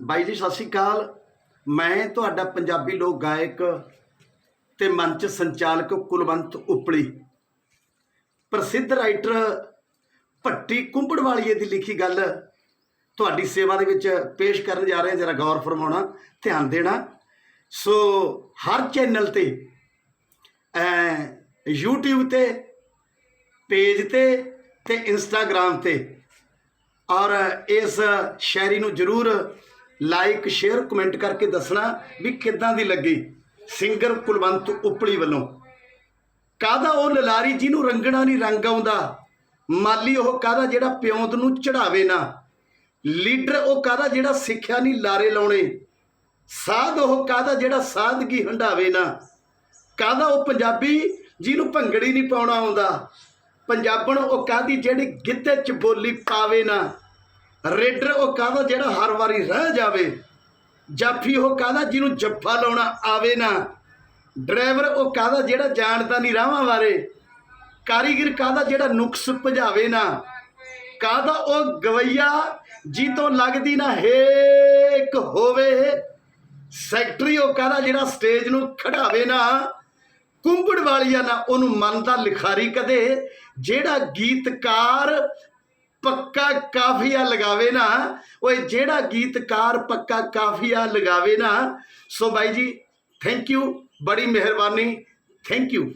ਬਾਈ ਜੀ, ਸਤਿ ਸ਼੍ਰੀ ਅਕਾਲ। ਮੈਂ ਤੁਹਾਡਾ ਪੰਜਾਬੀ ਲੋਕ ਗਾਇਕ ਤੇ ਮੰਚ ਸੰਚਾਲਕ ਕੁਲਵੰਤ ਉਪਲੀ। ਪ੍ਰਸਿੱਧ ਰਾਈਟਰ ਭੱਟੀ ਕੁੰਬੜਵਾਲੀਏ ਦੀ ਲਿਖੀ ਗੱਲ ਤੁਹਾਡੀ ਸੇਵਾ ਦੇ ਵਿੱਚ ਪੇਸ਼ ਕਰਨ ਜਾ ਰਹੇ ਹਾਂ। ਜਰਾ ਗੌਰ ਫਰਮਾਉਣਾ, ਧਿਆਨ ਦੇਣਾ। ਸੋ ਹਰ ਚੈਨਲ ਤੇ ਅ YouTube ਤੇ, ਪੇਜ ਤੇ ਤੇ Instagram ਤੇ ਔਰ ਇਸ ਸ਼ਾਇਰੀ ਨੂੰ ਜਰੂਰ ਲਾਈਕ ਸ਼ੇਅਰ ਕਮੈਂਟ ਕਰਕੇ ਦੱਸਣਾ ਵੀ ਕਿੱਦਾਂ ਦੀ ਲੱਗੀ ਸਿੰਗਰ ਕੁਲਵੰਤ ਉਪਲੀ ਵੱਲੋਂ। ਕਾਦਾ ਉਹ ਲਲਾਰੀ ਜਿਹਨੂੰ ਰੰਗਣਾ ਨਹੀਂ ਰੰਗ ਆਉਂਦਾ? ਮਾਲੀ ਉਹ ਕਾਦਾ ਜਿਹੜਾ ਪਿਉਂਦ ਨੂੰ ਚੜਾਵੇ ਨਾ। ਲੀਡਰ ਉਹ ਕਾਦਾ ਜਿਹੜਾ ਸਿੱਖਿਆ ਨਹੀਂ ਲਾਰੇ ਲਾਉਣੇ। ਸਾਧ ਉਹ ਕਾਦਾ ਜਿਹੜਾ ਸਾਧਗੀ ਹੰਡਾਵੇ ਨਾ। ਕਾਦਾ ਉਹ ਪੰਜਾਬੀ ਜਿਹਨੂੰ ਭੰਗੜੀ ਨਹੀਂ ਪਾਉਣਾ ਆਉਂਦਾ? ਪੰਜਾਬਣ ਉਹ ਕਾਦੀ ਜਿਹੜੀ ਗਿੱਧੇ ਚ ਬੋਲੀ ਪਾਵੇ ਨਾ। ਰੇਡਰ ਉਹ ਕਾਹਦਾ ਜਿਹੜਾ ਹਰ ਵਾਰੀ ਰਹਿ ਜਾਵੇ? ਜਾਫੀ ਉਹ ਕਾਦਾ ਜਿਹਨੂੰ ਜੱਫਾ ਲਾਉਣਾ ਆਵੇ ਨਾ? ਡਰਾਈਵਰ ਉਹ ਕਾਦਾ ਜਿਹੜਾ ਜਾਣਦਾ ਨਹੀਂ ਰਾਹਾਂ ਬਾਰੇ? ਕਾਰੀਗਰ ਕਾਦਾ ਜਿਹੜਾ ਨੁਕਸ ਭਜਾਵੇ ਨਾ? ਕਾਦਾ ਉਹ ਗਵਈਆ ਜੀ ਤੋਂ ਲੱਗਦੀ ਨਾ ਹੇਕ ਹੋਵੇ? ਸੈਕਟਰੀ ਉਹ ਕਾਹਦਾ ਜਿਹੜਾ ਸਟੇਜ ਨੂੰ ਖੜਾਵੇ ਨਾ? ਕੁੰਬੜ ਵਾਲੀਆ ਨਾ ਉਹਨੂੰ ਮੰਨਦਾ ਲਿਖਾਰੀ ਕਦੇ? ਜਿਹੜਾ ਗੀਤਕਾਰ ਪੱਕਾ ਕਾਫੀਆ ਲਗਾਵੇ ਨਾ, ਓਏ ਜਿਹੜਾ ਗੀਤਕਾਰ ਪੱਕਾ ਕਾਫੀਆ ਲਗਾਵੇ ਨਾ, ਸੋ ਬਾਈ ਜੀ ਥੈਂਕ ਯੂ ਬੜੀ ਮਿਹਰਬਾਨੀ ਥੈਂਕ ਯੂ